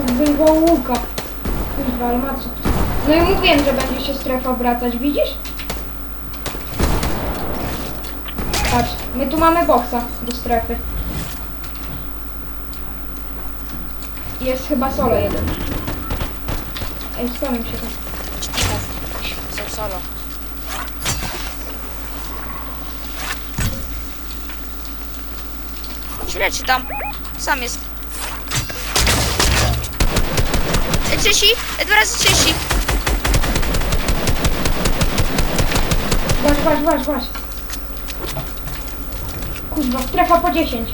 wywoł łuka. Kurwa, ale ma co. No i mówiłem, że będzie się strefa obracać, widzisz? Patrz, my tu mamy boksa do strefy. Jest chyba solo jeden. Ej, spełnił się to. Są solo. Czy tam? Sam jest. E, Trzeci? E, Dwa razy trzeci. Wasz, wasz, wasz, wasz. Kurwa, strefa po 10.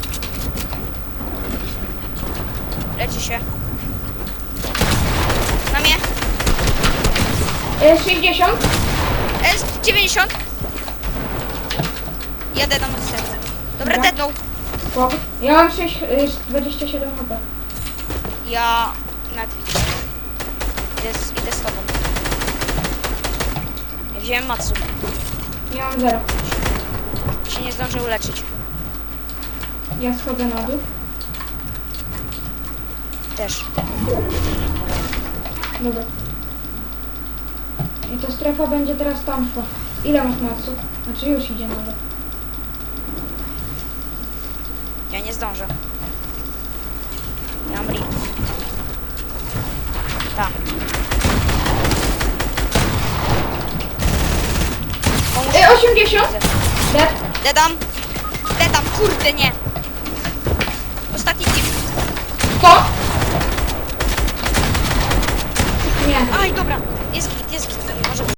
Leczy się. Na mnie. E, 60. E, 90. Jadę na strefę. Dobra, Dobra. Spoko. Ja mam 6, y, 27 HP. Ja nawet widzę. Idę z, idę z tobą. Ja wziąłem Matsu. Ja mam 0. Się nie zdążę uleczyć. Ja schodzę na dół. Też. Dobra. I ta strefa będzie teraz tam szła. Ile masz maców? Znaczy już idzie nawet. Ja nie zdążę. Ja mam ring. Tak. Pomóż. E, 80. Dead. Dedam. Dedam, kurde nie. Ostatni team. 100. Nie. Aj, dobra. Jest git, jest git. Może być.